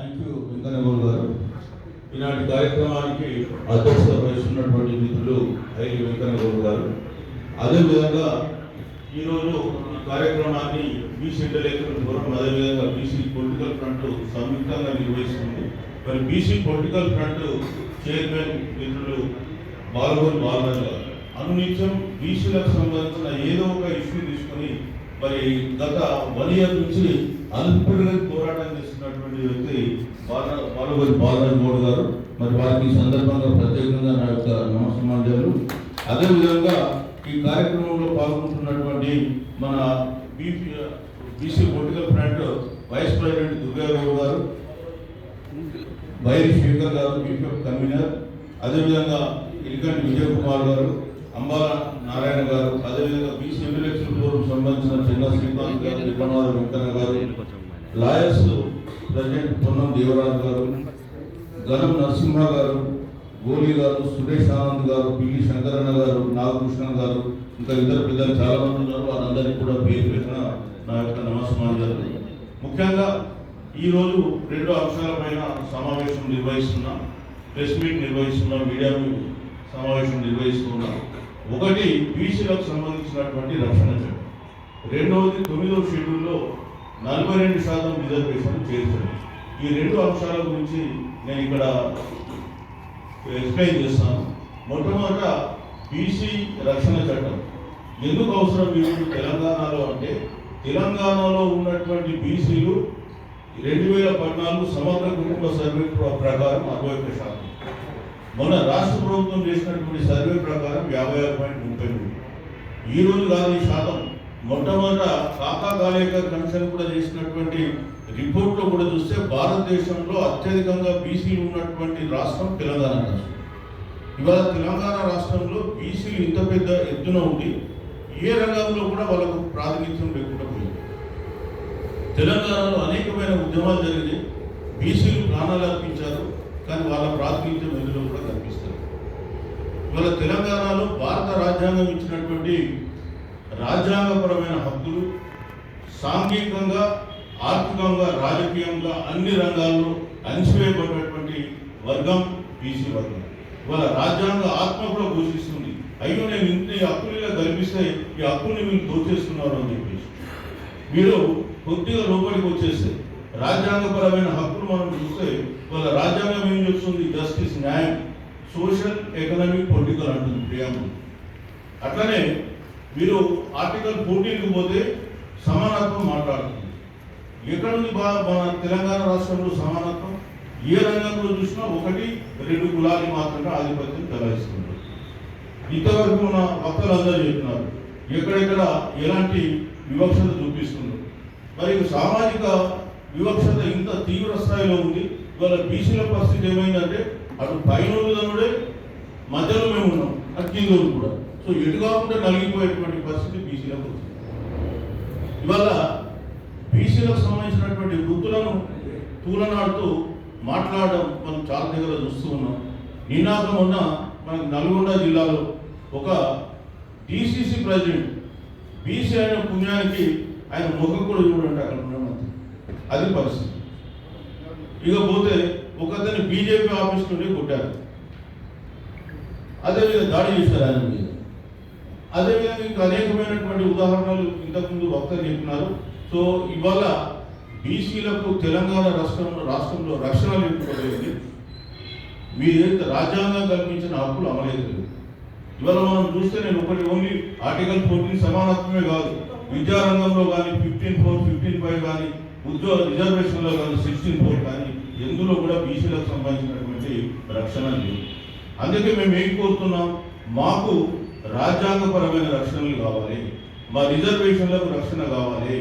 Thank you Venkannagoud గారు. ఈనాటి కార్యక్రమానికి అధ్యక్షత వహిస్తున్నటువంటి మిత్రులు ఐలి వెంకన్నగౌడ్ గారు. అదేవిధంగా ఈరోజు ఈ కార్యక్రమాన్ని బీసీ ఇంటలెక్చువల్ ఫోరం అదేవిధంగా బీసీ పొలిటికల్ ఫ్రంట్ సంయుక్తంగా నిర్వహిస్తుంది. మరి బీసీ పొలిటికల్ ఫ్రంట్ చైర్మన్ మిత్రులు బాలగోని బాలరాజు గారు. అనునిత్యం బీసీలకు సంబంధించిన ఏదో ఒక ఇష్యూ తీసుకొని మరి గత వన్ ఇయర్ నుంచి అల్పుడిగా పోరాటం చేస్తున్నటువంటి వ్యక్తి బాల బాలరాజ్ బోర్డ్ గౌడ్ గారు. మరి వారికి ఈ సందర్భంగా ప్రత్యేకంగా నా యొక్క నమస్కారాలు అదేవిధంగా ఈ కార్యక్రమంలో పాల్గొంటున్నటువంటి మన BP BC political front vice president Durgarao garu Vairi Shekhar గారు బీపీఎఫ్ కన్వీనర్. అదేవిధంగా ఇల్కంటి విజయ్ కుమార్ గారు అంబాలా నారాయణ గారు అదేవిధంగా బీసీ ఇంటలెక్చువల్ ఫోరం సంబంధించిన చిన్న శ్రీకాంత్ గారు విక్రమాల వెంకన్న గారు లాయర్స్ ప్రజెంట్ పొన్నం దేవరాజు గారు గనం నరసింహ గారు గోలి గారు సురేష్ ఆనంద్ గారు పిల్లి శంకరన్న గారు నాగకృష్ణ గారు ఇంకా ఇతర పెద్దలు చాలా మంది ఉన్నారు. వారందరికీ కూడా పేరు పెట్టిన నా యొక్క నమస్కారం ముఖ్యంగా ఈరోజు రెండు అంశాలపైన సమావేశం నిర్వహిస్తున్నాం. ప్రెస్ మీట్ నిర్వహిస్తున్నాం. మీడియా సమావేశం నిర్వహిస్తున్నాం. ఒకటి బీసీలకు సంబంధించినటువంటి రక్షణ చట్టం. రెండవది తొమ్మిదవ షెడ్యూల్లో నలభై రెండు శాతం రిజర్వేషన్ చేర్చడం ఈ రెండు అంశాల గురించి నేను ఇక్కడ ఎక్స్ప్లెయిన్ చేస్తాను. మొట్టమొదట బీసీ రక్షణ చట్టం. ఎందుకు అవసరం ఈరోజు తెలంగాణలో అంటే తెలంగాణలో ఉన్నటువంటి బీసీలు రెండు వేల పద్నాలుగు సమగ్ర కుటుంబ సర్వే ప్రకారం అరవై ఒక్క శాతం. మొన్న రాష్ట్ర ప్రభుత్వం చేసినటువంటి సర్వే ప్రకారం యాభై ఆరు పాయింట్ ముప్పై మూడు. ఈరోజు కాదు ఈ శాతం మొట్టమొదట కాకా కాలేకర్ కమిషన్ కూడా చేసినటువంటి రిపోర్ట్లో కూడా చూస్తే భారతదేశంలో అత్యధికంగా బీసీలు ఉన్నటువంటి రాష్ట్రం తెలంగాణ రాష్ట్రం. ఇవాళ తెలంగాణ రాష్ట్రంలో బీసీలు ఇంత పెద్ద ఎత్తున ఉండి ఏ రంగంలో కూడా వాళ్ళకు ప్రాతినిధ్యం లేకుండా పోయింది. తెలంగాణలో అనేకమైన ఉద్యమాలు జరిగినాయి. బీసీలు ప్రాణాలు అర్పించారు కానీ వాళ్ళ ప్రాతినిధ్యం ఎందులో కూడా కనిపిస్తారు ఇవాళ తెలంగాణలో భారత రాజ్యాంగం ఇచ్చినటువంటి రాజ్యాంగపరమైన హక్కులు సాంఘికంగా ఆర్థికంగా రాజకీయంగా అన్ని రంగాల్లో అణిచివేయబడినటువంటి వర్గం బీసీ వర్గం. ఇవాళ రాజ్యాంగ ఆత్మ కూడా ఘోషిస్తుంది అయ్యో నేను ఇంత ఈ హక్కులుగా కల్పిస్తే ఈ హక్కుల్ని మీరు దోచేస్తున్నారు అని చెప్పేసి. మీరు కొద్దిగా లోపలికి వచ్చేస్తే రాజ్యాంగపరమైన హక్కులు మనం చూస్తే వాళ్ళ రాజ్యాంగం ఏం చెప్తుంది? జస్టిస్ న్యాయం సోషల్ ఎకనామిక్ పొలిటికల్ అంటుంది ప్రియాము అట్లనే మీరు ఆర్టికల్ ఫోర్టీన్కి పోతే సమానత్వం మాట్లాడుతుంది. ఎక్కడ ఉంది మన తెలంగాణ రాష్ట్రంలో సమానత్వం? ఏ రంగంలో చూసినా ఒకటి రెండు కులాలు మాత్రమే ఆధిపత్యం చెలాయిస్తుంది ఇంతవరకు మన వక్తలందరూ చెప్తున్నారు ఎక్కడెక్కడ ఎలాంటి వివక్షత చూపిస్తున్నారు. మరి సామాజిక వివక్షత ఇంత తీవ్ర స్థాయిలో ఉంది. ఇవాళ బీసీల పరిస్థితి ఏమైందంటే అటు పైన తనుడే మధ్యలో మేము ఉన్నాం. అటు కింద కూడా. సో ఎటు కాకుండా నలిగిపోయేటువంటి పరిస్థితి బీసీలకు వచ్చింది ఇవాళ బీసీలకు సంబంధించినటువంటి వృత్తులను తూలనాడుతూ మాట్లాడడం మనం చాలా దగ్గర చూస్తూ ఉన్నాం. నిన్నాక ఉన్న మనకి నల్గొండ జిల్లాలో ఒక డిసిసి ప్రెసిడెంట్ బీసీ అయిన పుణ్యానికి ఆయన ముఖం కూడా చూడండి అక్కడ ఉన్న అది పరిస్థితి. ఇక పోతే ఒకతని బీజేపీ ఆఫీస్ నుండి కొట్టారు. అదేవిధంగా దాడి చేశారు ఆయన మీద. అదేవిధంగా ఇంకా అనేకమైనటువంటి ఉదాహరణలు ఇంతకుముందు వక్తలు చెప్పినారు. సో ఇవాళ బీసీలకు తెలంగాణ రాష్ట్రంలో రాష్ట్రంలో రక్షణ లేకపోయింది మీరైతే రాజ్యాంగం కల్పించిన హక్కులు అమలవుతుంది ఇవాళ మనం చూస్తే నేను ఒకటి ఓన్లీ ఆర్టికల్ ఫోర్టీన్ సమానత్వమే కాదు. విద్యారంగంలో కానీ ఫిఫ్టీన్ ఫోర్ ఫిఫ్టీన్ ఫైవ్ కానీ ఉద్యోగ రిజర్వేషన్లో కానీ సిక్స్టీన్ ఫోర్ కానీ ఎందులో కూడా బీసీలకు సంబంధించినటువంటి రక్షణ లేదు. అందుకే మేము ఏం కోరుతున్నాం? మాకు రాజ్యాంగపరమైన రక్షణలు కావాలి మా రిజర్వేషన్లకు రక్షణ కావాలి.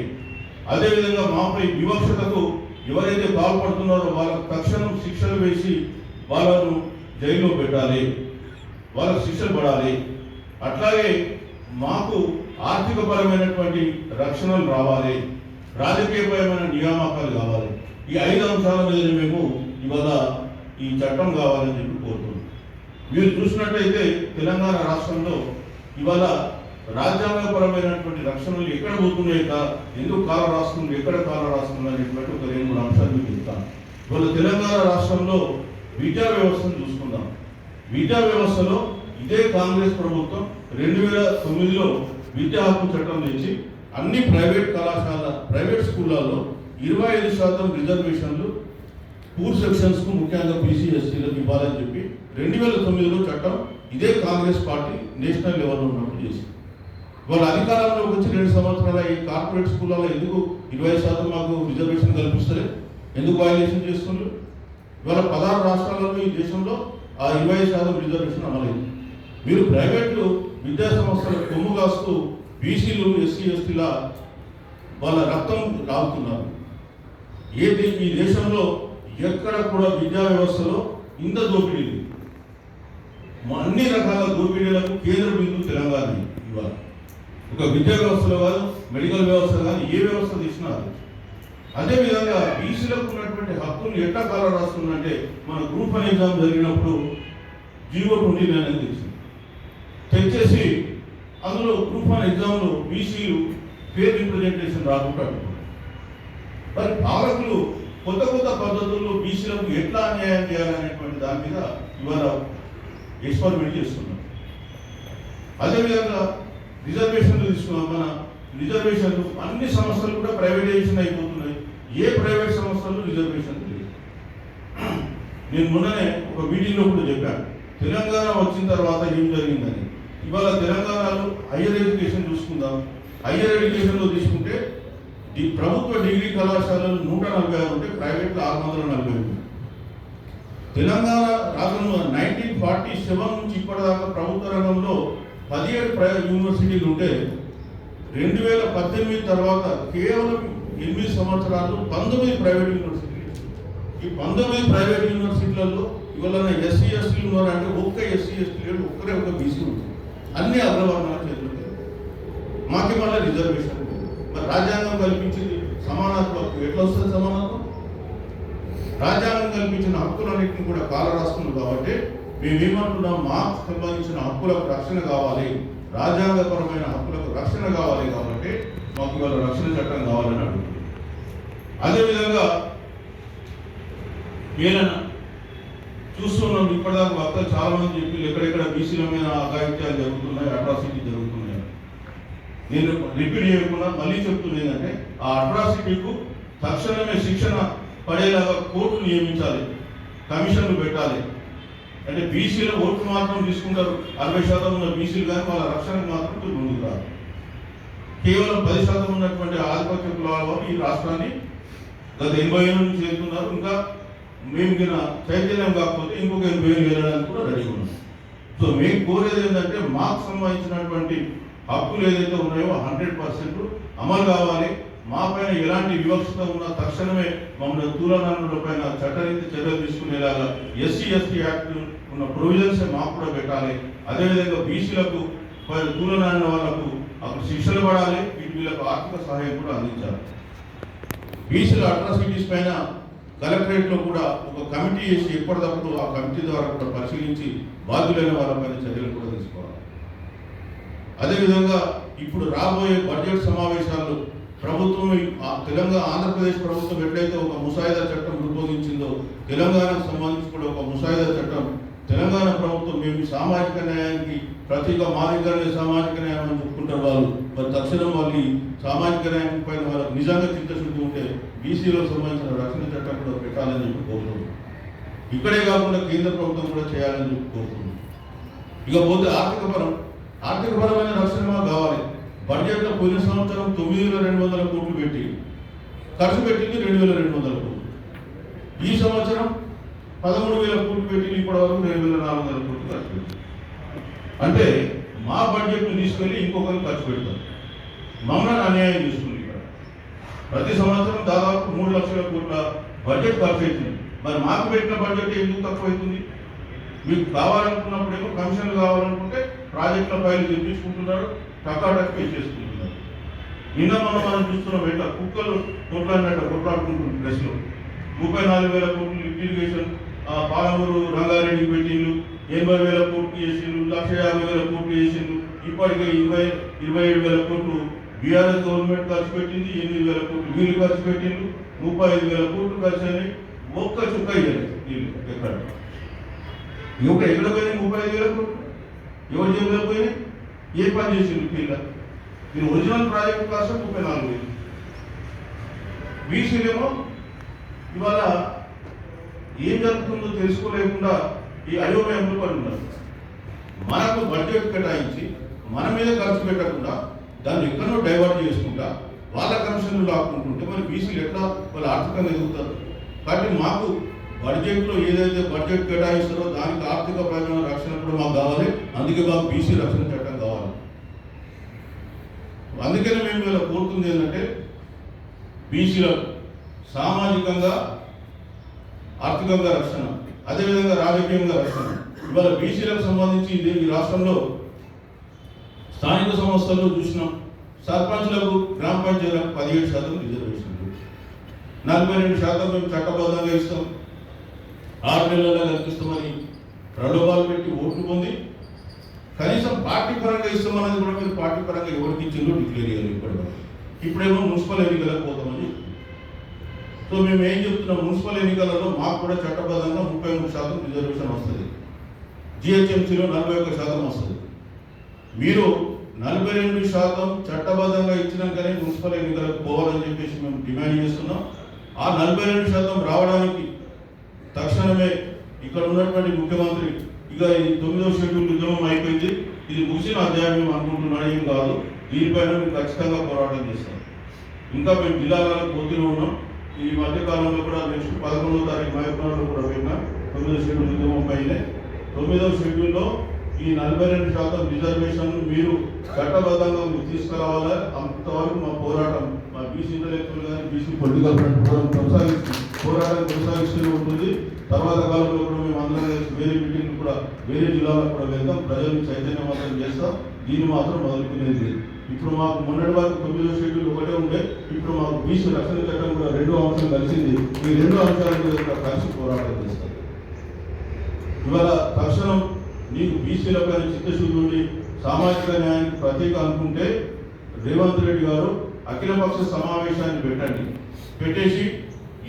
అదేవిధంగా మాపై వివక్షతకు ఎవరైతే పాల్పడుతున్నారో వాళ్ళకు తక్షణం శిక్షలు వేసి వాళ్ళను జైల్లో పెట్టాలి వాళ్ళకు శిక్షలు పడాలి. అట్లాగే మాకు ఆర్థికపరమైనటువంటి రక్షణలు రావాలి రాజకీయపరమైన నియామకాలు కావాలి. ఈ ఐదు అంశాల మీద మేము ఇవాళ ఈ చట్టం కావాలని చెప్పి కోరుతున్నాం. మీరు చూసినట్లయితే తెలంగాణ రాష్ట్రంలో ఇవాళ రాజ్యాంగపరమైనటువంటి రక్షణలు ఎక్కడ పోతున్నాయి కదా ఎందుకు కాల రాష్ట్రంలో ఎక్కడ కాల రాష్ట్రం అనేటువంటి ఒక రెండు మూడు అంశాలు మీకు చెప్తాను. ఇవాళ తెలంగాణ రాష్ట్రంలో విద్యా వ్యవస్థను చూసుకుందాం. విద్యా వ్యవస్థలో ఇదే కాంగ్రెస్ ప్రభుత్వం రెండు వేల తొమ్మిదిలో విద్యా హక్కు చట్టం తెచ్చి అన్ని ప్రైవేట్ కళాశాల ప్రైవేట్ స్కూళ్ళల్లో ఇరవై ఐదు శాతం రిజర్వేషన్లు పూర్ సెక్షన్స్కు ముఖ్యంగా బీసీ ఎస్సీలకు ఇవ్వాలని చెప్పి రెండు వేల తొమ్మిదిలో చట్టం ఇదే కాంగ్రెస్ పార్టీ నేషనల్ లెవెల్లో ఉన్నప్పుడు చేసింది. వాళ్ళ అధికారంలోకి వచ్చి రెండు సంవత్సరాల ఈ కార్పొరేట్ స్కూళ్ళలో ఎందుకు ఇరవై శాతం మాకు రిజర్వేషన్ కల్పిస్తలే? ఎందుకు వైలేషన్ చేస్తున్నారు ఇవాళ పదహారు రాష్ట్రాలలో ఈ దేశంలో ఆ ఇరవై శాతం రిజర్వేషన్ అమలైంది. మీరు ప్రైవేటు విద్యా సంస్థల కొమ్ము కాస్తూ బీసీలు ఎస్సీ ఎస్టీల వాళ్ళ రక్తం రాగుతున్నారు ఏది ఈ దేశంలో ఎక్కడ కూడా విద్యా వ్యవస్థలో ఇంత దోపిడీ అన్ని రకాల దూపిడీలకు కేంద్ర బిందువు తెలంగాణ ఇవాళ ఒక విద్యా వ్యవస్థలో కాదు మెడికల్ వ్యవస్థ కానీ ఏ వ్యవస్థ తీసినారు అదేవిధంగా బీసీలకు ఉన్నటువంటి హక్కులు ఎట్లా కాల రాస్తుందంటే మన గ్రూప్ వన్ ఎగ్జామ్ జరిగినప్పుడు జీవో ట్వంటీ నైన్ అని తెలిసింది. తెచ్చేసి అందులో గ్రూప్ వన్ ఎగ్జామ్లో బీసీలు పేరు రిప్రజెంటేషన్ రాకుండా మరి పాలకులు కొత్త కొత్త పద్ధతుల్లో బీసీలకు ఎట్లా అన్యాయం చేయాలనేటువంటి దాని మీద ఇవాళ ఎక్స్పెరిమెంట్ చేస్తున్నాం. అదేవిధంగా రిజర్వేషన్లు తీసుకున్నాం. మన రిజర్వేషన్లు అన్ని సంస్థలు కూడా ప్రైవేటైజేషన్ అయిపోతున్నాయి. ఏ ప్రైవేట్ సంస్థలు రిజర్వేషన్ లేదు నేను మొన్ననే ఒక మీటింగ్లో కూడా చెప్పాను తెలంగాణ వచ్చిన తర్వాత ఏం జరిగిందని. ఇవాళ తెలంగాణలో హయ్యర్ ఎడ్యుకేషన్ చూసుకుందాం. హయ్యర్ ఎడ్యుకేషన్లో తీసుకుంటే ఈ ప్రభుత్వ డిగ్రీ కళాశాలలు నూట నలభై ఆరు ఉంటే ప్రైవేట్లో ఆరు వందల నలభై ఉంది తెలంగాణ రాష్ట్రంలో నైన్టీన్ ఫార్టీ సెవెన్ నుంచి ఇప్పటిదాకా ప్రభుత్వ రంగంలో పదిహేడు ప్రైవేట్ యూనివర్సిటీలు ఉంటే రెండు వేల పద్దెనిమిది తర్వాత కేవలం ఎనిమిది సంవత్సరాలు పంతొమ్మిది ప్రైవేట్ యూనివర్సిటీ ఈ పంతొమ్మిది ప్రైవేట్ యూనివర్సిటీలలో ఇవాళ ఎస్సీ ఎస్టీలు ఉన్నారంటే ఒక్క ఎస్సీ ఎస్టీ లేడు ఒక్కరే ఒక బీసీ ఉంది. అన్ని అగ్రవర్ణాల చేతులు మాకి మళ్ళీ రిజర్వేషన్ మరి రాజ్యాంగం కల్పించింది సమానత్వం ఎట్లా వస్తుంది సమానత్వం? రాజ్యాంగం కల్పించిన హక్కులన్నింటినీ కూడా కాలరాస్తుంది కాబట్టి మేమేమంటున్నాం మాకు సంబంధించిన హక్కులకు రక్షణ కావాలి. రాజ్యాంగపరమైన హక్కులకు రక్షణ కావాలి కాబట్టి మాకు ఇవాళ రక్షణ చట్టం కావాలని అడుగుతుంది అదేవిధంగా వీళ్ళన చూస్తున్నాం ఇప్పటిదాకా వక్తలు చాలా మంది చెప్పి ఎక్కడెక్కడ బీసీల మీద అఘాయిత్యాలు జరుగుతున్నాయి అట్రాసిటీ జరుగుతున్నాయి. నేను రిపీట్ చేయకుండా మళ్ళీ చెప్తున్నా ఏంటంటే ఆ అట్రాసిటీకు తక్షణమే శిక్షణ పడేలాగా కోర్టు నియమించాలి కమిషన్లు పెట్టాలి. అంటే బీసీల ఓట్లు మాత్రం తీసుకుంటారు. అరవై శాతం ఉన్న బీసీలు కానీ వాళ్ళ రక్షణకు మాత్రం ముందుకు రాదు కేవలం పది శాతం ఉన్నటువంటి ఆధిపత్య కులాల వారు ఈ రాష్ట్రాన్ని గత ఎనభై ఏళ్ళ నుంచి చేస్తున్నారు ఇంకా మేము గిన చైతన్యం కాకపోతే ఇంకొక ఎనభై ఏళ్ళు వెళ్ళడానికి కూడా రెడీ ఉన్నాం. సో మేము కోరేది ఏంటంటే మాకు సంబంధించినటువంటి హక్కులు ఏదైతే ఉన్నాయో హండ్రెడ్ పర్సెంట్ అమలు కావాలి. మా పైన ఎలాంటి వివక్షత ఉన్నా తక్షణమే మమ్మల్ని దూరనానుల పైన చట్టరీతి చర్యలు తీసుకునేలాగా ఎస్సీ ఎస్టీ యాక్ట్ ఉన్న ప్రొవిజన్స్ మాకు కూడా పెట్టాలి. అదేవిధంగా బీసీలకు దూరనాన్న వాళ్ళకు అప్పుడు శిక్షలు పడాలి. వీళ్ళకు ఆర్థిక సహాయం కూడా అందించాలి. బీసీల అట్రాసిటీస్ పైన కలెక్టరేట్లో కూడా ఒక కమిటీ వేసి ఎప్పటికప్పుడు ఆ కమిటీ ద్వారా కూడా పరిశీలించి బాధ్యులైన వాళ్ళపైన చర్యలు కూడా తీసుకోవాలి. అదేవిధంగా ఇప్పుడు రాబోయే బడ్జెట్ సమావేశాలు ప్రభుత్వం ఆ తెలంగాణ ఆంధ్రప్రదేశ్ ప్రభుత్వం ఎట్లయితే ఒక ముసాయిదా చట్టం రూపొందించిందో తెలంగాణకు సంబంధించి కూడా ఒక ముసాయిదా చట్టం తెలంగాణ ప్రభుత్వం మేము సామాజిక న్యాయానికి ప్రతిగా మా దగ్గరనే సామాజిక న్యాయం అని చెప్పుకుంటారు వాళ్ళు. మరి తక్షణం వాళ్ళు సామాజిక న్యాయం పైన వాళ్ళకి నిజంగా చిత్తశుద్ధి ఉంటే బీసీలకు సంబంధించిన రక్షణ చట్టం కూడా పెట్టాలని చెప్పి కోరుతున్నాం. ఇక్కడే కాకుండా కేంద్ర ప్రభుత్వం కూడా చేయాలని చెప్పి కోరుతున్నాం. ఇకపోతే ఆర్థిక పరం ఆర్థిక పరమైన రక్షణ కావాలి. బడ్జెట్ బడ్జెట్లో పోయిన సంవత్సరం తొమ్మిది వేల రెండు వందల కోట్లు పెట్టి ఖర్చు పెట్టింది రెండు వేల రెండు వందల కోట్లు. ఈ సంవత్సరం పదమూడు వేల కోట్లు పెట్టి ఇప్పటి వరకు రెండు వేల నాలుగు వందల కోట్లు ఖర్చు పెట్టింది. అంటే మా బడ్జెట్ను తీసుకెళ్ళి ఇంకొకరు ఖర్చు పెడతారు. మమ్మల్ని అన్యాయం చేస్తుంది ఇక్కడ. ప్రతి సంవత్సరం దాదాపు మూడు లక్షల కోట్ల బడ్జెట్ ఖర్చు అవుతుంది. మరి మాకు పెట్టిన బడ్జెట్ ఎందుకు తక్కువ అవుతుంది? మీకు కావాలనుకున్నప్పుడేమో కమిషన్లు కావాలనుకుంటే ప్రాజెక్టుల ఫైలు తెప్పించుకుంటున్నారు. టకాటక్ పే నిన్న మనం మనం చూస్తున్నాం ఎట్లా కుక్కలు కొట్లాడినట్టు కొట్లాడుకుంటున్న ప్రెస్లో ముప్పై నాలుగు వేల కోట్లు ఇరిగేషన్ ఆ, పాలమూరు రంగారెడ్డి పెట్టిండ్రు ఎనభై వేల కోట్లు చేసిండ్రు లక్ష యాభై వేల కోట్లు చేసిండ్రు. ఇప్పటికే ఇరవై ఇరవై ఏడు వేల కోట్లు బీఆర్ఎస్ గవర్నమెంట్ ఖర్చు పెట్టింది ఎనిమిది వేల కోట్లు వీళ్ళు ఖర్చు పెట్టిండ్రు ముప్పై ఐదు వేల కోట్లు ఖర్చు అని ఒక్క చుక్క ఇవ్వలేదు వీళ్ళు ఎక్కడ? ఎవరు ఎక్కడ పోయినాయి ముప్పై ఐదు వేలకు ఎవరు జేబులో పోయినాయి? ఏ పని చేసింది పిల్ల మీరు ఒరిజినల్ ప్రాజెక్ట్ కాస్ట్ ముప్పై నాలుగు వేలు. బీసీలేమో ఇవాళ ఏం జరుగుతుందో తెలుసుకోలేకుండా ఈ అయోమయంలో పడి ఉన్నారు మనకు బడ్జెట్ కేటాయించి మన మీద ఖర్చు పెట్టకుండా దాన్ని ఎక్కడో డైవర్ట్ చేసుకుంటా వాళ్ళ కమిషన్లు లాక్కుంటుంటే మరి బీసీలు ఎట్లా వాళ్ళు ఆర్థికంగా ఎదుగుతారు? కాబట్టి మాకు బడ్జెట్లో ఏదైతే బడ్జెట్ కేటాయిస్తారో దానికి ఆర్థిక ప్రయోజనం రక్షణ కూడా మాకు కావాలి. అందుకే మాకు బీసీ రక్షణ చట్టం అందుకనే మేము ఇలా కోరుతుంది ఏంటంటే బీసీలకు సామాజికంగా ఆర్థికంగా రక్షణ అదేవిధంగా రాజకీయంగా రక్షణ. ఇవాళ బీసీలకు సంబంధించి ఇది ఈ రాష్ట్రంలో స్థానిక సంస్థల్లో చూసినాం. సర్పంచ్లకు గ్రామ పంచాయతీలకు పదిహేడు శాతం రిజర్వేషన్లు నలభై రెండు శాతం మేము చట్టబద్ధంగా ఇస్తాం. ఆరు నెలల్లో కల్పిస్తామని ప్రలోభాలు పెట్టి ఓట్లు పొంది కనీసం పార్టీ పరంగా ఇస్తామన్నది కూడా మీరు పార్టీ పరంగా ఎవరికి ఇచ్చిందో డిక్లేర్ చేయాలి ఇప్పటివరకు. ఇప్పుడేమో మున్సిపల్ ఎన్నికలకు పోతామని సో మేము ఏం చెప్తున్నాం? మున్సిపల్ ఎన్నికలలో మాకు కూడా చట్టబద్ధంగా ముప్పై మూడు శాతం రిజర్వేషన్ వస్తుంది. జిహెచ్ఎంసీలో నలభై ఒక్క శాతం వస్తుంది. మీరు నలభై రెండు శాతం చట్టబద్ధంగా ఇచ్చినాకనే మున్సిపల్ ఎన్నికలకు పోవాలని చెప్పేసి మేము డిమాండ్ చేస్తున్నాం. ఆ నలభై రెండు శాతం రావడానికి తక్షణమే ఇక్కడ ఉన్నటువంటి ముఖ్యమంత్రి ఇక ఈ తొమ్మిదో షెడ్యూల్ ఉద్యమం అయిపోయింది. ఇది ముగిసిన అధ్యాయం మేము అనుకుంటున్నాడు ఏం కాదు. దీనిపైన మేము ఖచ్చితంగా పోరాటం చేస్తాం. ఇంకా మేము జిల్లాలలో పోతూనే ఉన్నాం. ఈ మధ్యకాలంలో కూడా నెక్స్ట్ పదకొండవ తారీఖు మహబూబ్నగర్లో కూడా పోయినా తొమ్మిదో షెడ్యూల్ ఉద్యమం పైనే. తొమ్మిదవ షెడ్యూల్లో ఈ నలభై రెండు శాతం రిజర్వేషన్ మీరు చట్టబద్ధంగా మీరు తీసుకురావాలా? అంతవరకు మా పోరాటం మా బీసీ ఇంటలెక్చువల్ కానీ బీసీ పొలిటికల్ ఫ్రంట్ కూడా పోరాటం కొనసాగిస్తూనే ఉంటుంది. తర్వాత కాలంలో కూడా మేము అందరం కలిసి వేరే మీటింగ్ కూడా వేరే జిల్లాలకు కూడా వెళ్తాం. ప్రజల్ని చైతన్యవంతం చేస్తాం. దీన్ని మాత్రం మొదలుకునేది ఇప్పుడు మాకు మొన్నటి వరకు తొమ్మిదో షెడ్యూల్ ఒకటే ఉండే. ఇప్పుడు మాకు బీసీ రక్షణ చట్టం కూడా రెండు అంశం కలిసింది. ఈ రెండు అంశాల మీద కూడా కలిసి పోరాటం చేస్తాం. ఇవాళ తక్షణం నీకు బీసీల పైన చిత్తశుద్ధి ఉండి సామాజిక న్యాయానికి ప్రత్యేక అనుకుంటే రేవంత్ రెడ్డి గారు అఖిలపక్ష సమావేశాన్ని పెట్టండి. పెట్టేసి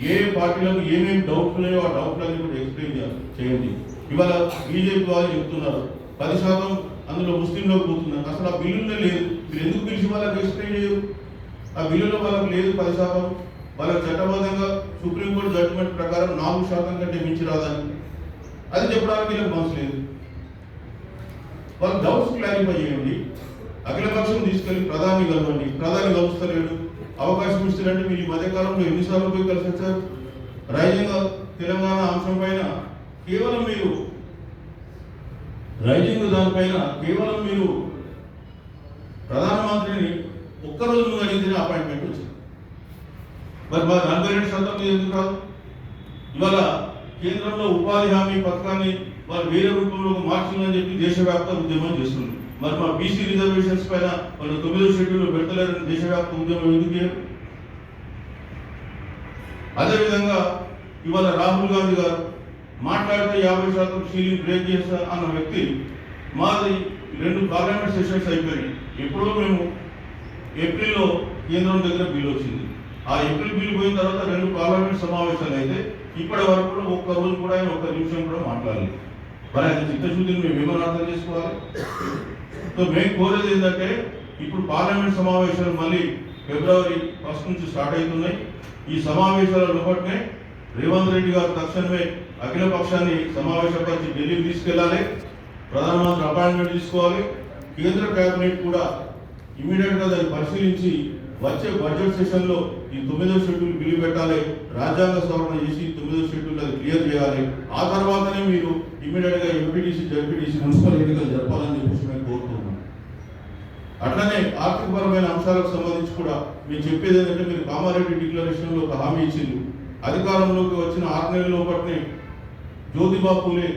ఏ పార్టీలకు ఏమేమి డౌట్లు ఉన్నాయో ఆ డౌట్లన్నీ కూడా ఎక్స్ప్లెయిన్ చేయండి. ఇవాళ బీజేపీ వాళ్ళు చెప్తున్నారు పది శాతం అందులో ముస్లింలోకి పోతున్నారు. అసలు ఆ బిల్లులో లేదు. మీరు ఎందుకు పిలిచి వాళ్ళకి ఎక్స్ప్లెయిన్ చేయరు? ఆ బిల్లులో వాళ్ళకి లేదు పది శాతం. వాళ్ళకి చట్టబద్ధంగా సుప్రీంకోర్టు జడ్జిమెంట్ ప్రకారం నాలుగు శాతం కంటే మించి రాదని. అది చెప్పడానికి వీళ్ళకి మనసు లేదు. వాళ్ళ డౌట్స్ క్లారిఫై చేయండి. అఖిలపక్షం తీసుకెళ్ళి ప్రధాని కలవండి. ప్రధాని కలుస్తలేడు. అవకాశం ఇస్తారంటే మీరు ఈ మధ్యకాలంలో ఎన్నిసార్లు పోయి కలిసి వచ్చారు రైజింగ్ తెలంగాణ అంశం పైన కేవలం మీరు రైజింగ్ దానిపైన కేవలం మీరు ప్రధానమంత్రిని ఒక్కరోజు ముందు అడిగితేనే అపాయింట్మెంట్ వచ్చింది. మరి మా నలభై రెండు శాతం మీద ఎందుకు రాదు? ఇవాళ కేంద్రంలో ఉపాధి హామీ పథకాన్ని వారు వేరే రూపంలో మార్చిందని చెప్పి దేశవ్యాప్త ఉద్యమం చేస్తుంది మరి మా బీసీ రిజర్వేషన్స్ పైన మన తొమ్మిదో షెడ్యూల్ పెడతలేరని దేశవ్యాప్త ఉద్యమం ఎందుకు చేయరు? అదేవిధంగా ఇవాళ రాహుల్ గాంధీ గారు మాట్లాడితే యాభై శాతం సీలింగ్ బ్రేక్ చేస్తా అన్న వ్యక్తి మాది రెండు పార్లమెంట్ సెషన్స్ అయిపోయినాయి. ఎప్పుడో మేము ఏప్రిల్లో కేంద్రం దగ్గర బిల్ వచ్చింది. ఆ ఏప్రిల్ బిల్ పోయిన తర్వాత రెండు పార్లమెంట్ సమావేశాలు అయితే ఇప్పటి వరకు కూడా ఒక్క రోజు కూడా ఆయన ఒక్క నిమిషం కూడా మాట్లాడలేదు. మరి ఆయన చిత్తశుద్ధిని మేము ఏమైనా అర్థం చేసుకోవాలి? సో మేము కోరేది ఏంటంటే ఇప్పుడు పార్లమెంట్ సమావేశాలు మళ్ళీ ఫిబ్రవరి ఫస్ట్ నుంచి స్టార్ట్ అవుతున్నాయి. ఈ సమావేశాల లోపట్నే రేవంత్ రెడ్డి గారు తక్షణమే అఖిల పక్షాన్ని సమావేశపరిచి ఢిల్లీకి తీసుకెళ్ళాలి. ప్రధానమంత్రి అపాయింట్మెంట్ తీసుకోవాలి. కేంద్ర కేబినెట్ కూడా ఇమీడియట్గా దాన్ని పరిశీలించి వచ్చే బడ్జెట్ సెషన్లో ఈ తొమ్మిదో షెడ్యూల్ బిల్లు పెట్టాలి. రాజ్యాంగ సవరణ చేసి తొమ్మిదో షెడ్యూల్ అది క్లియర్ చేయాలి. ఆ తర్వాతనే మీరు ఇమీడియట్గా ఎంపీటీసీ జడ్పీటీసీ మున్సిపల్ ఎన్నికలు జరపాలని చెప్పేసి మేము కోరుతున్నాం అట్లనే ఆర్థికపరమైన అంశాలకు సంబంధించి కూడా మేము చెప్పేది ఏంటంటే మీరు కామారెడ్డి డిక్లరేషన్లో ఒక హామీ ఇచ్చింది. అధికారంలోకి వచ్చిన ఆరు నెలల లోపట్నే Jyotiba Phule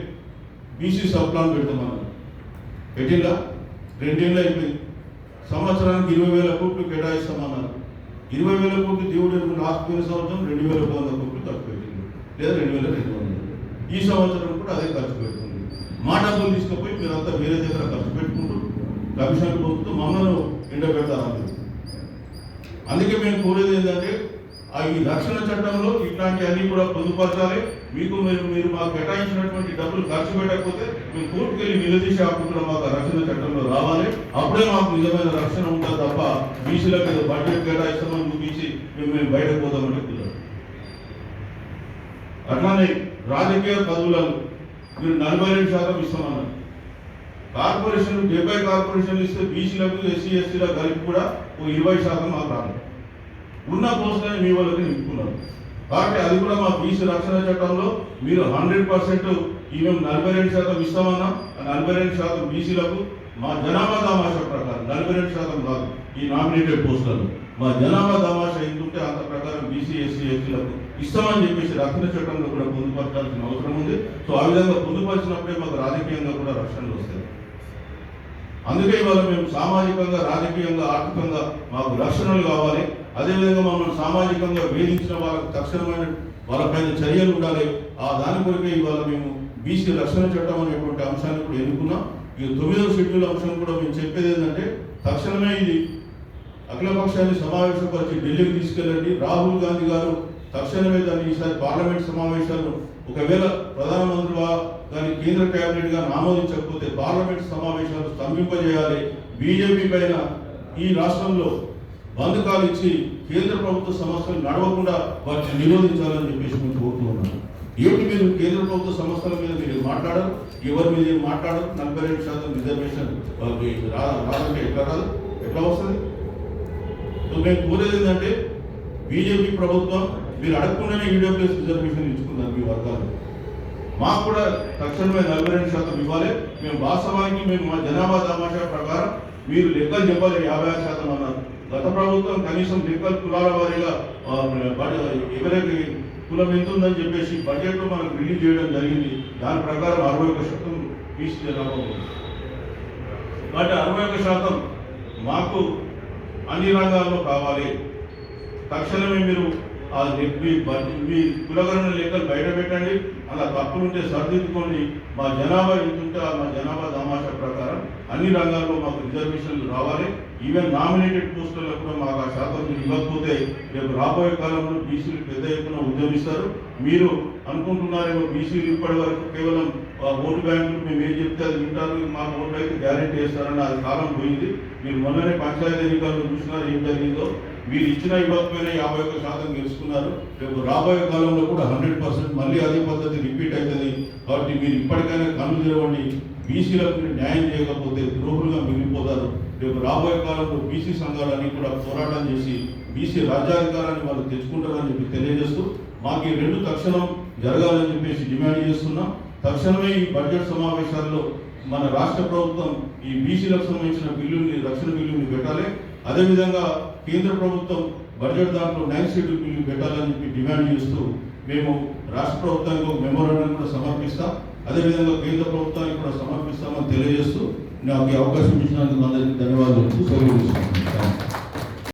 BC sub plan పెడతామన్నారు. పెట్టిందా రెండేళ్ళు అయిపోయింది. సంవత్సరానికి ఇరవై వేల కోట్లు కేటాయిస్తామన్నారు. ఇరవై వేల కోట్లు దేవుడు లాస్ట్ పోయిన సంవత్సరం? రెండు వేల వంద కోట్లు ఖర్చు పెట్టింది లేదా రెండు వేల రెండు వందలు ఈ సంవత్సరం కూడా అదే ఖర్చు పెడుతుంది. మా డబ్బులు తీసుకుపోయి మీరంతా వేరే దగ్గర ఖర్చు పెట్టుకుంటూ కమిషన్ పొందుతూ మమ్మల్ని ఎండబెడతారు అందుకే మేము కోరేది ఏంటంటే ఆ ఈ రక్షణ చట్టంలో ఇట్లాంటి అన్ని కూడా పొందుపరచాలి. మీకు మీరు మీరు మాకు కేటాయించినటువంటి డబ్బులు ఖర్చు పెట్టకపోతే మేము కోర్టుకెళ్ళి నిలదీసి ఆకుండా మాకు రక్షణ చట్టంలో రావాలి. అప్పుడే మాకు నిజమైన రక్షణ ఉంటుంది తప్ప బీసీల మీద బడ్జెట్ కేటాయిస్తామని చూపించి మేము మేము బయటకు పోతామని చెప్తున్నారు. అట్లానే రాజకీయ పదవులను మీరు నలభై రెండు శాతం ఇస్తామన్నారు. కార్పొరేషన్ డెబ్బై కార్పొరేషన్లు ఇస్తే బీసీలకు ఎస్సీ ఎస్టీల కలిపి కూడా ఓ ఇరవై శాతం మాకు రాలేదు ఉన్న పోస్టులని మీ వాళ్ళకి నింపుకున్నారు. కాబట్టి అది కూడా మా బీసీ రక్షణ చట్టంలో మీరు హండ్రెడ్ పర్సెంట్ ఈ మేము నలభై రెండు శాతం ఇస్తామన్నా నలభై రెండు శాతం బీసీలకు మా జనాభా తమాషా ప్రకారం నలభై రెండు శాతం కాదు ఈ నామినేటెడ్ పోస్టులను. మా జనాభా దామాషా ఎందుకంటే అంత ప్రకారం బీసీ ఎస్సీ ఎస్టీలకు ఇస్తామని చెప్పేసి రక్షణ చట్టంలో కూడా పొందుపరచాల్సిన అవసరం ఉంది. సో ఆ విధంగా పొందుపరిచినప్పుడే మాకు రాజకీయంగా కూడా రక్షణలు వస్తాయి. అందుకే ఇవాళ మేము సామాజికంగా రాజకీయంగా ఆర్థికంగా మాకు రక్షణలు కావాలి. అదేవిధంగా మమ్మల్ని సామాజికంగా వేధించిన వాళ్ళకు తక్షణమైన వాళ్ళపైన చర్యలు ఉండాలి. ఆ దాని కొరకే ఇవాళ మేము బీసీ రక్షణ చట్టం అనేటువంటి అంశాన్ని కూడా ఎన్నుకున్నాం. ఈ తొమ్మిదవ షెడ్యూల్ అంశం కూడా మేము చెప్పేది ఏంటంటే తక్షణమే ఇది అఖిలపక్షాన్ని సమావేశపరిచి ఢిల్లీకి తీసుకెళ్ళండి. రాహుల్ గాంధీ గారు తక్షణమే దాన్ని ఈసారి పార్లమెంట్ సమావేశాలు ఒకవేళ ప్రధానమంత్రి దాని కేంద్ర కేబినెట్గా ఆమోదించకపోతే పార్లమెంట్ సమావేశాలు స్తంభింపజేయాలి. బీజేపీ పైన ఈ రాష్ట్రంలో బంధకాలు ఇచ్చి కేంద్ర ప్రభుత్వ సంస్థలు నడవకుండా వాటిని నిరోధించాలని చెప్పేసి మేము కోరుతూ ఏమిటి మీరు కేంద్ర ప్రభుత్వ సంస్థల మీద మీరు మాట్లాడరు? ఎవరి మీద ఏం మాట్లాడరు? నలభై రెండు శాతం రిజర్వేషన్ వాళ్ళకి రా- రాదంటే ఎట్లా రాదు? ఎట్లా వస్తుంది? సో మేము కోరేది ఏంటంటే బీజేపీ ప్రభుత్వం మీరు అడగకుండానే ప్లేస్ రిజర్వేషన్ ఇచ్చుకున్నారు మీ వర్గాలు. మాకు కూడా తక్షణమే నలభై రెండు శాతం ఇవ్వాలి. మేము వాస్తవానికి మేము మా జనాభా తమాషా ప్రకారం మీరు లెక్కలు చెప్పాలి యాభై ఆరు శాతం అన్నారు. గత ప్రభుత్వం కనీసం లింకల్ కులాల వారిగా ఎవరికి కులం ఎంత ఉందని చెప్పేసి బడ్జెట్లో మనకు రిలీజ్ చేయడం జరిగింది. దాని ప్రకారం అరవై ఒక శాతం బీసీ జనాభా ఉంది. కాబట్టి అరవై ఒక శాతం మాకు అన్ని రంగాల్లో కావాలి. తక్షణమే మీరు ఆ మీ బడ్జెట్ లెక్కలు బయట పెట్టండి. అలా తప్పులుంటే సర్దిద్దుకొని మా జనాభా ఎంతుంటే మా జనాభా దామాషా ప్రకారం అన్ని రంగాల్లో మాకు రిజర్వేషన్లు రావాలి. ఈవెన్ నామినేటెడ్ పోస్టుల్లో కూడా మాకు ఆ శాతం మీరు ఇవ్వకపోతే రేపు రాబోయే కాలంలో బీసీలు పెద్ద ఎత్తున ఉద్యమిస్తారు. మీరు అనుకుంటున్నారేమో బీసీలు ఇప్పటి వరకు కేవలం ఓటు బ్యాంకులు మేము ఏం చెప్తే అది వింటారు మాకు ఓట్లు అయితే గ్యారెంటీ వేస్తారని అది కాలం పోయింది. మీరు మొన్ననే పంచాయతీ ఎన్నికల్లో చూసినారు ఏం జరిగిందో. మీరు ఇచ్చిన ఇవ్వకపోయినా యాభై ఒక్క శాతం గెలుచుకున్నారు. రేపు రాబోయే కాలంలో కూడా హండ్రెడ్ పర్సెంట్ మళ్ళీ అదే పద్ధతి రిపీట్ అవుతుంది. కాబట్టి మీరు ఇప్పటికైనా కన్ను తెరవండి. బీసీలకు న్యాయం చేయకపోతే ద్రోహులుగా మిగిలిపోతారు. రేపు రాబోయే కాలంలో బీసీ సంఘాలన్నీ కూడా పోరాటం చేసి బీసీ రాజ్యాధికారాన్ని వాళ్ళు తెచ్చుకుంటారని చెప్పి తెలియజేస్తూ మాకు ఈ రెండు తక్షణం జరగాలని చెప్పేసి డిమాండ్ చేస్తున్నాం. తక్షణమే ఈ బడ్జెట్ సమావేశాల్లో మన రాష్ట్ర ప్రభుత్వం ఈ బీసీలకు సంబంధించిన బిల్లుని రక్షణ బిల్లుని పెట్టాలి. అదేవిధంగా కేంద్ర ప్రభుత్వం బడ్జెట్ దాంట్లో నైన్ షెడ్యూల్ బిల్లు పెట్టాలని చెప్పి డిమాండ్ చేస్తూ మేము రాష్ట్ర ప్రభుత్వానికి ఒక మెమోరాండం కూడా సమర్పిస్తాం. అదేవిధంగా కేంద్ర ప్రభుత్వానికి కూడా సమర్పిస్తామని తెలియజేస్తూ నాకు ఈ అవకాశం ఇచ్చినందుకు అందరికీ ధన్యవాదాలు. సెలవు